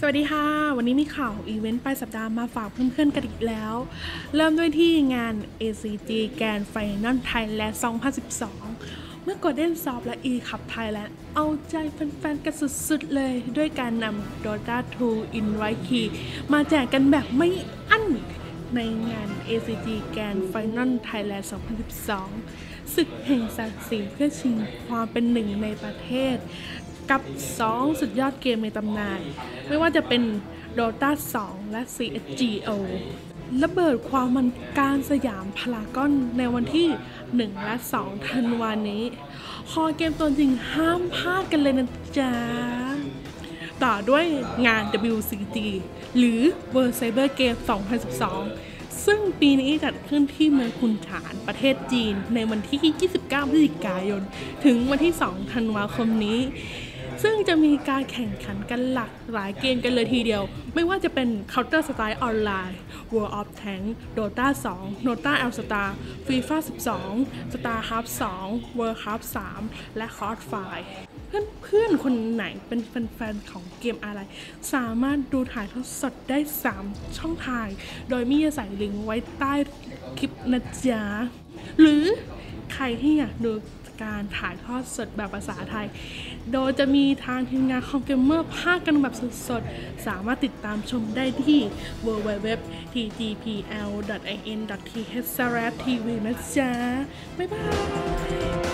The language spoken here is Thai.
สวัสดีค่ะ วันนี้มีข่าวอีเวนต์ปลายสัปดาห์มาฝากเพื่อนๆกันอีกแล้ว เริ่มด้วยที่งาน ACG Grand Final Thailand 2012 เมื่อ Golden Soft และ e c u p Thailand เอาใจแฟนๆ กันสุดๆ เลย ด้วยการนำ Dota 2 Invite Key มาแจกกันแบบไม่อั้นในงาน ACG Grand Final Thailand 2012 ศึกแห่งศักดิ์ศรีเพื่อชิงความเป็นหนึ่งในประเทศ กับ 2 สุดยอดเกมในตำนาน ไม่ว่าจะเป็น Dota 2 และ CSGO ระเบิดความมันการสยามพารากอนในวันที่ 1 และ 2 ธันวานี้ คอเกมตัวจริงห้ามพลาดกันเลยนะจ๊ะ ต่อด้วยงาน WCG หรือ World Cyber Game 2012 ซึ่งปีนี้จัดขึ้นที่เมืองคุนฉานประเทศจีนในวันที่ 29 พฤศจิกายน ถึงวันที่ 2 ธันวาคมนี้ ซึ่งจะมีการแข่งขันกันหลากหลายเกมกันเลยทีเดียว ไม่ว่าจะเป็น Counter Strike Online World of Tank Dota 2 Dota L Star FIFA 12 StarCraft 2 World Cup 3 และ Crossfire เพื่อนเพื่อนๆคนไหนเป็นแฟนๆ ของเกมอะไร สามารถดูถ่ายทอดสดได้ 3 ช่องทาง โดยมีจะใส่ลิงก์ไว้ใต้คลิปนะจ๊ะ หรือใครที่อยากดู การถ่ายทอดสดแบบภาษาไทย โดยจะมีทางทีมงานคอมเกมเมอร์ภาคกันแบบสดๆ สามารถติดตามชมได้ที่ www.tgpl.in.th/tv นะจ๊ะ บ๊ายบาย